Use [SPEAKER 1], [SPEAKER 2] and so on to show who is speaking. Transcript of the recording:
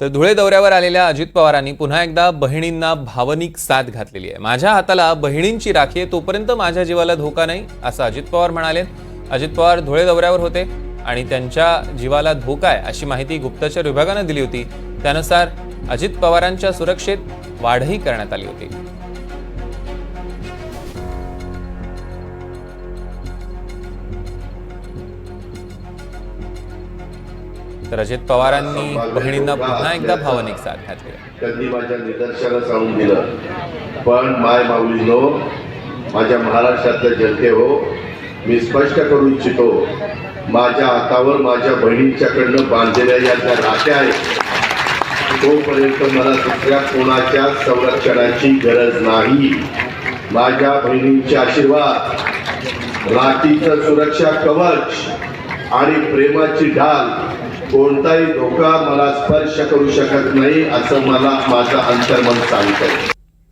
[SPEAKER 1] तर धुळे दौऱ्यावर आलेल्या अजित पवारांनी पुन्हा एकदा बहिणींना भावनिक साथ घातलेली आहे. माझ्या हाताला बहिणींची राखी आहे तोपर्यंत माझ्या जीवाला धोका नाही असं अजित पवार म्हणाले. अजित पवार धुळे दौऱ्यावर होते आणि त्यांच्या जीवाला धोका आहे अशी माहिती गुप्तचर विभागानं दिली होती. त्यानुसार अजित पवारांच्या सुरक्षेत वाढही करण्यात आली होती. तर अजित पवारांनी बहिणींना पुन्हा एकदा भावनिक साथ घातली.
[SPEAKER 2] त्यांनी माझ्या निदर्शनाला सांगून दिलं. पण माय माऊलीनो माझ्या महाराष्ट्रातल्या जनते हो मी स्पष्ट करू इच्छितो माझ्या हातावर माझ्या बहिणींच्याकडनं बांधलेल्या या ज्या राख्या आहेत तोपर्यंत मला दुसऱ्या कोणाच्या संरक्षणाची गरज नाही. माझ्या बहिणींचे आशीर्वाद राखीचं सुरक्षा कवच आणि प्रेमाची ढाल कोणताही धोका मला स्पर्श करू शकत नाही असं मला माझं अंतर्मन सांगतं